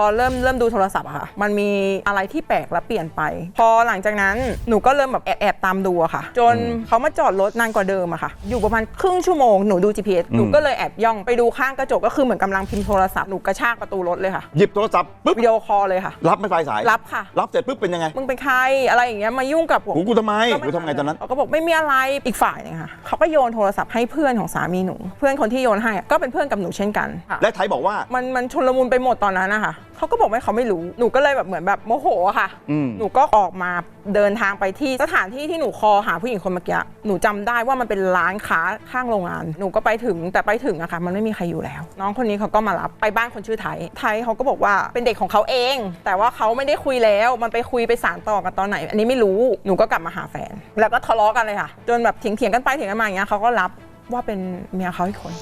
พอเริ่มเริ่มดูโทรศัพท์อะค่ะ มันมีอะไรที่แปลกและเปลี่ยนไป พอหลังจากนั้นหนูก็เริ่มแบบแอบแอบตามดูอะค่ะ จนเขามาจอดรถนานกว่าเดิมอะค่ะ อยู่ประมาณครึ่งชั่วโมงหนูดู GPS หนูก็เลยแอบย่องไปดูข้างกระจกก็คือเหมือนกำลังพิมพ์โทรศัพท์หนูกระชากประตูรถเลยค่ะ หยิบโทรศัพท์ปุ๊บวิดีโอคอลเลยค่ะ รับไม่ปลายสาย รับค่ะ รับเสร็จปุ๊บเป็นยังไง มึงเป็นใครอะไรอย่างเงี้ยมายุ่งกับผมหูกูทำไมก็กูทำไงตอนนั้นเขาก็บอกไม่มีอะไรอีกฝ่ายหนึงค่ะเขาก็โยนโทรศัพท์ให้เพื่อนของสามีหนู เพื่อนคนที่โยนให้อะก็เป็นเพื่อนกับหนูเช่นกันค่ะและไทยบอกว่ามันมันชุลมุนไปหมดตอนนั้นนะคะ เขาก็บอกว่าเขาไม่รู้ หนูก็เลยแบบเหมือนแบบโมโหอะค่ะ อืม หนูก็ออกมาเดินทางไปที่สถานที่ที่หนูคอหาผู้หญิงคนเมื่อกี้ หนูจำได้ว่ามันเป็นร้านค้าข้างโรงงาน หนูก็ไปถึงแต่ไปถึงอะค่ะ มันไม่มีใครอยู่แล้ว น้องคนนี้เขาก็มารับไปบ้านคนชื่อไทย ไทยเขาก็บอกว่าเป็นเด็กของเขาเอง แต่ว่าเขาไม่ได้คุยแล้ว มันไปคุยไปสารต่อกันตอนไหน อันนี้ไม่รู้ หนูก็กลับมาหาแฟน แล้วก็ทะเลาะกันเลยค่ะ จนแบบเถียงๆกันไปเถียงกันมาอย่างเงี้ยเขาก็รับว่าเป็นเมียเขาอีกคน